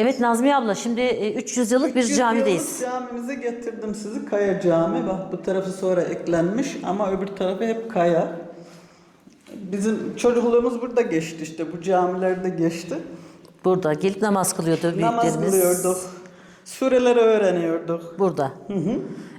Evet Nazmiye abla şimdi e, 300 yıllık bir 300 camideyiz. yıllık camimize getirdim sizi. Kaya Cami. Bak bu tarafı sonra eklenmiş ama öbür tarafı hep kaya. Bizim çocukluğumuz burada geçti işte. Bu camilerde geçti. Burada gelip namaz kılıyordu Namaz büyüklerimiz. kılıyorduk. Sureleri öğreniyorduk. Burada.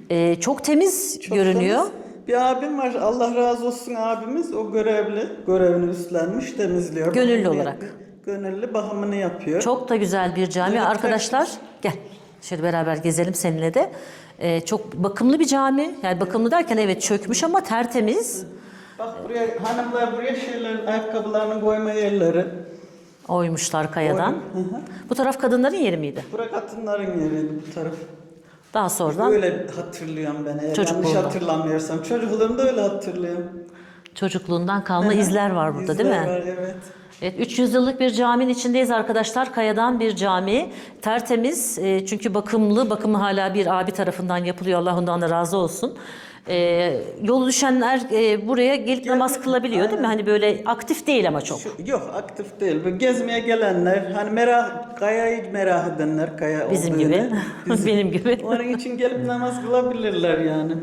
E, çok temiz Çok görünüyor. temiz. Bir abim var. Allah razı olsun abimiz. O görevli. Görevini üstlenmiş. Temizliyor. Gönüllü olarak. Gönüllü bakımını yapıyor. Çok da güzel bir cami. Evet, Arkadaşlar gel. Şöyle beraber gezelim seninle de. E, çok bakımlı bir cami. Yani bakımlı derken evet çökmüş ama tertemiz. Bak buraya hanımlar buraya şeyler ayakkabılarını koyma yerleri. Oymuşlar kayadan. Bu taraf kadınların yeri miydi? Bura kadınların yeriydi bu taraf. Daha sonradan Öyle hatırlıyorum ben eğer yanlış Çocukluğunda. hatırlamıyorsam. Çocukluğumda öyle hatırlıyorum. çocukluğundan kalma izler var burada değil İzler mi? Var, evet. Evet, 300 yıllık bir caminin içindeyiz arkadaşlar. Kayadan bir cami. Tertemiz e, çünkü bakımlı. Bakımı hala bir abi tarafından yapılıyor. Allah ondan da razı olsun. E, yolu düşenler e, buraya gelip namaz kılabiliyor değil mi? Hani böyle aktif değil ama çok. Şu- yok aktif değil. Gezmeye gelenler, hani merak, kayayı merak edenler, kaya Bizim olduğunu. gibi. Benim gibi. Onun için gelip namaz kılabilirler yani.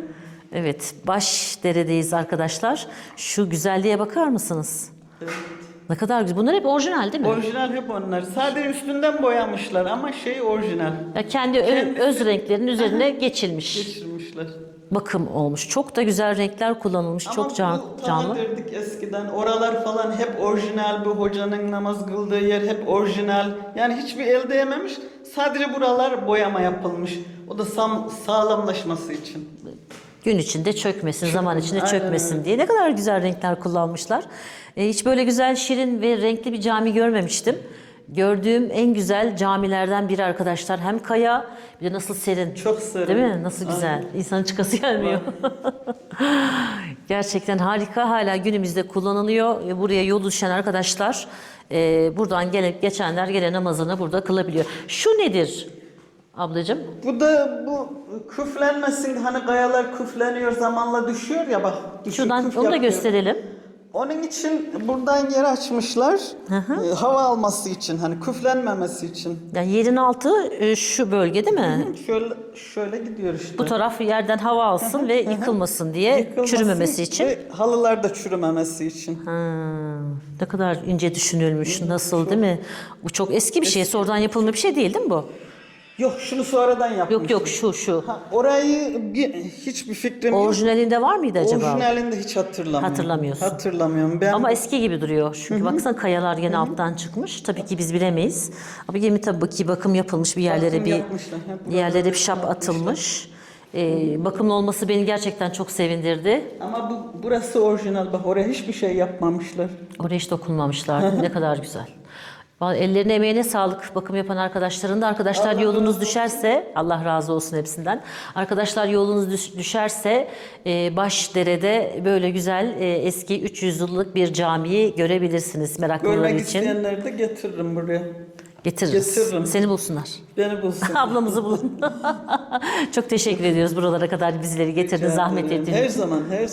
Evet, baş deredeyiz arkadaşlar. Şu güzelliğe bakar mısınız? Evet. Ne kadar güzel. Bunlar hep orijinal değil mi? Orijinal hep onlar. Sadece üstünden boyamışlar ama şey orijinal. Ya kendi ö- öz renklerinin üzerine geçilmiş. Geçirmişler. Bakım olmuş. Çok da güzel renkler kullanılmış. Ama Çok can, bu canlı. tava derdik eskiden. Oralar falan hep orijinal. Bu hocanın namaz kıldığı yer hep orijinal. Yani hiçbir el değmemiş. Sadece buralar boyama yapılmış. O da sam, sağlamlaşması için. Gün içinde çökmesin, zaman içinde Aynen çökmesin diye. Ne kadar güzel renkler kullanmışlar. E, hiç böyle güzel, şirin ve renkli bir cami görmemiştim. Gördüğüm en güzel camilerden biri arkadaşlar. Hem kaya, bir de nasıl serin. Çok serin. Değil mi? Nasıl güzel. İnsanın çıkası gelmiyor. Gerçekten harika. Hala günümüzde kullanılıyor. E, Buraya yol düşen arkadaşlar e, buradan gelip geçenler gene namazını burada kılabiliyor. Şu nedir ablacığım? Bu da bu küflenmesin. Hani kayalar küfleniyor zamanla düşüyor ya bak. düşüyor, Şuradan onu da yapıyor. gösterelim. Onun için buradan yer açmışlar. e, hava alması için hani küflenmemesi için. Yani yerin altı e, şu bölge değil mi? Şöyle şöyle gidiyor işte. Bu taraf yerden hava alsın ve yıkılmasın diye Yıkılmasın çürümemesi için. Ve halılar da çürümemesi için. Ha, ne kadar ince düşünülmüş. Nasıl değil mi? Bu çok eski bir şey. Sonradan yapılma bir şey değil değil mi bu? Yok şunu sonradan yapmış. Yok yok şu şu. Ha, orayı bir, hiçbir fikrim yok. Orijinalinde var mıydı acaba? Orijinalinde hiç hatırlamıyorum. Hatırlamıyorsun. Hatırlamıyorum. Ben Ama eski gibi duruyor. Çünkü baksana kayalar gene alttan çıkmış. Tabii ki biz bilemeyiz. Ama yine tabii ki bakım yapılmış bir yerlere Bakım bir yapmışlar. Yerlere bir şap yapmışlar. atılmış. Ee, bakımlı olması beni gerçekten çok sevindirdi. ama bu burası orijinal. Bak oraya hiçbir şey yapmamışlar. Oraya hiç dokunmamışlar. ne kadar güzel. Vallahi Ellerine emeğine sağlık bakım yapan arkadaşların da. Arkadaşlar Allah yolunuz razı düşerse, Allah razı olsun hepsinden. Arkadaşlar yolunuz düş- düşerse e, Başdere'de böyle güzel e, eski 300 yıllık bir camiyi görebilirsiniz meraklılar Görmek için. isteyenleri de getiririm buraya. Getiririz. Getiririm. Seni bulsunlar. Beni bulsun. Ablamızı bulun. Çok teşekkür ediyoruz buralara kadar bizleri getirdin, zahmet ettin. Her zaman, her zaman.